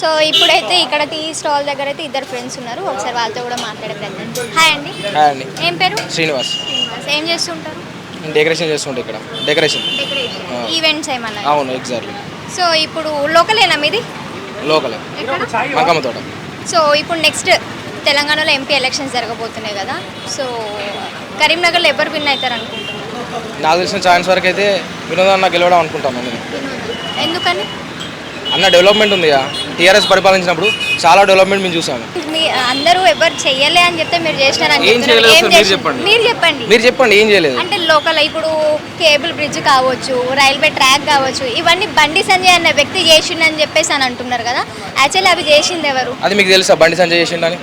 So ఇప్పుడైతే ఇక్కడ tea stall దగ్గర అయితే ఇద్దరు ఫ్రెండ్స్ ఉన్నారు. ఒకసారి వాళ్ళతో కూడా మాట్లాడే ప్రయత్నం హాయ్ అండి. హాయ్ అండి. ఏం పేరు? శ్రీనివాస్. శ్రీనివాస్. ఏం చేస్తుంటారు? డెకరేషన్ చేస్తుంటే ఇక్కడ. డెకరేషన్. ఈవెంట్స్ ఏమన్నా? అవును ఎగ్జాక్ట్లీ సో ఇప్పుడు లోకలేనా మీది? లోకలే. మంకమ్మ తోట. సో ఇప్పుడు నెక్స్ట్ తెలంగాణలో ఎంపీ ఎలక్షన్స్ జరగబోతున్నాయి కదా. సో కరీంనగర్లో ఎవరు విన్ అవుతారు అనుకుంటున్నారు నాకు తెలిసిన ఛాన్స్ వరకు అయితే వినోద్ అన్న గెలవడం అనుకుంటాను ఎందుకని? అన్న డెవలప్మెంట్ ఉంది టీఆర్ఎస్ పరిపాలించినప్పుడు చాలా డెవలప్మెంట్ మేము చూసాము. అందరూ ఎవరు చెయ్యలే అని చెప్తే మీరు చేసినారని ఏం. చేయలేదు సార్, మీరు చెప్పండి. మీరు చెప్పండి. మీరు చెప్పండి ఏం చేయలేదు. అంటే లోకల్ ఇప్పుడు కేబుల్ బ్రిడ్జ్ కావచ్చు రైల్వే ట్రాక్ కావచ్చు ఇవన్నీ బండి సంజయ్ అన్న వ్యక్తి చేసిండని చెప్పేసి అని అంటున్నారు కదా. యాక్చువల్లీ అవి చేసింది ఎవరు? అది మీకు తెలుసా బండి సంజయ్ చేసిండని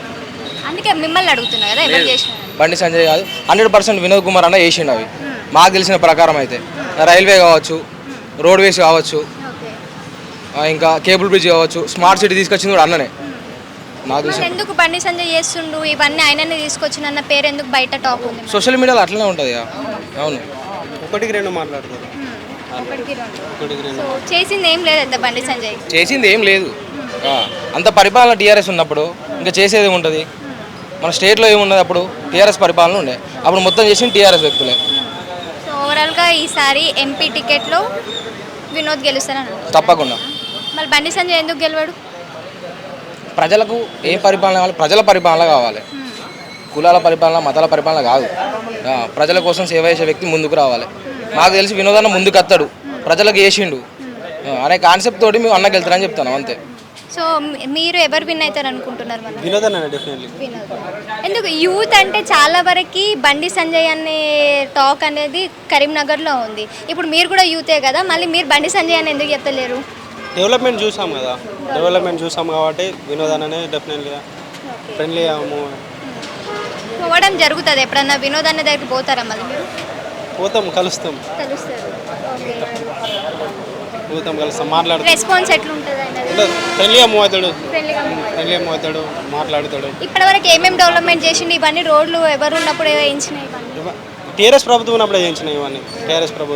అందుకే మిమ్మల్ని అడుగుతున్నా కదా ఎవరు చేసినారు? బండి సంజయ్ కాదు. హండ్రెడ్ పర్సెంట్ వినోద్ కుమార్ అన్న చేసిండు అవి. మాకు తెలిసిన ప్రకారం అయితే. రైల్వే కావచ్చు రోడ్వేస్ కావచ్చు ఇంకా కేబుల్ బ్రిడ్జ్ కావచ్చు స్మార్ట్ సిటీ తీసుకొచ్చింది కూడా అన్ననే. నాకు ఎందుకు బండి సంజయ్ చేస్తుండు? ఇవన్నీ ఆయననే తీసుకొచ్చిన పేరు ఎందుకు బయట టాప్ ఉంది? సోషల్ మీడియాలో అట్లనే ఉంటుంది. అవును. ఒకటికి రెండు మాట్లాడతారు సో చేసింది ఏం లేదు బండి సంజయ్? చేసింది ఏం లేదు. ఆ, అంత పరిపాలన టీఆర్ఎస్ ఉన్నప్పుడు ఇంకా చేసేది ఉంటుంది మన స్టేట్లో ఏమున్నది అప్పుడు? టీఆర్ఎస్ పరిపాలన ఉండే. అప్పుడు మొత్తం చేసింది టీఆర్ఎస్ వ్యక్తులే. సో ఓవరాల్గా ఈసారి ఎంపీ టికెట్లో వినోద్ గెలుస్తారని? తప్పకుండా. మరి బండి సంజయ్ ఎందుకు గెలవాడు? ప్రజలకు ఏ పరిపాలన కావాలి? ప్రజల పరిపాలన కావాలి. కులాల పరిపాలన మతాల పరిపాలన కాదు. ప్రజల కోసం సేవ చేసే వ్యక్తి ముందుకు రావాలి. మాకు తెలిసి వినోదన్న ముందుకు వస్తాడు ప్రజలకు చేసిండు. ఆ, అనే కాన్సెప్ట్ తోటి మేము అన్నకి వెళ్తారని చెప్తాను అంతే. సో మీరు ఎవరు విన్ అవుతారు అనుకుంటున్నారు అన్న ఎందుకు? యూత్ అంటే చాలా వరకు బండి సంజయ్ అనే టాక్ అనేది కరీంనగర్లో ఉంది. ఇప్పుడు మీరు కూడా యూతే కదా మళ్ళీ మీరు బండి సంజయ్ అని ఎందుకు చెప్తలేరు డెవలప్మెంట్ చూసాం కదా. డెవలప్మెంట్ చూసాం కాబట్టి వినోదన్ అనే డెఫినెట్లీగా ఫ్రెండ్లీ పోవడం జరుగుతుంది. ఎప్పుడన్నా వినోద్ అనే దగ్గరికి పోతారా మళ్ళీ మీరు? పోతాం కలుస్తాం. కలుస్తారు. పోతాం కలుస్తాం మాట్లాడుతాం. రెస్పాన్స్ ఎట్లుంటుంది ఫ్రెండ్లీగా మూవ్ అవుతాడు. ఫ్రెండ్లీగా ఫ్రెండ్లీగా మూవ్ అవుతాడు. మాట్లాడుతాడు. ఇప్పటివరకు ఏమేమి డెవలప్మెంట్ చేసిండు? ఇవన్నీ రోడ్లు ఎవరు ఉన్నప్పుడు వేయించినాయి టీఆర్ఎస్ ప్రభుత్వం ఉన్నప్పుడే చేయించినాయి ఇవన్నీ. టీఆర్ఎస్ ప్రభుత్వం.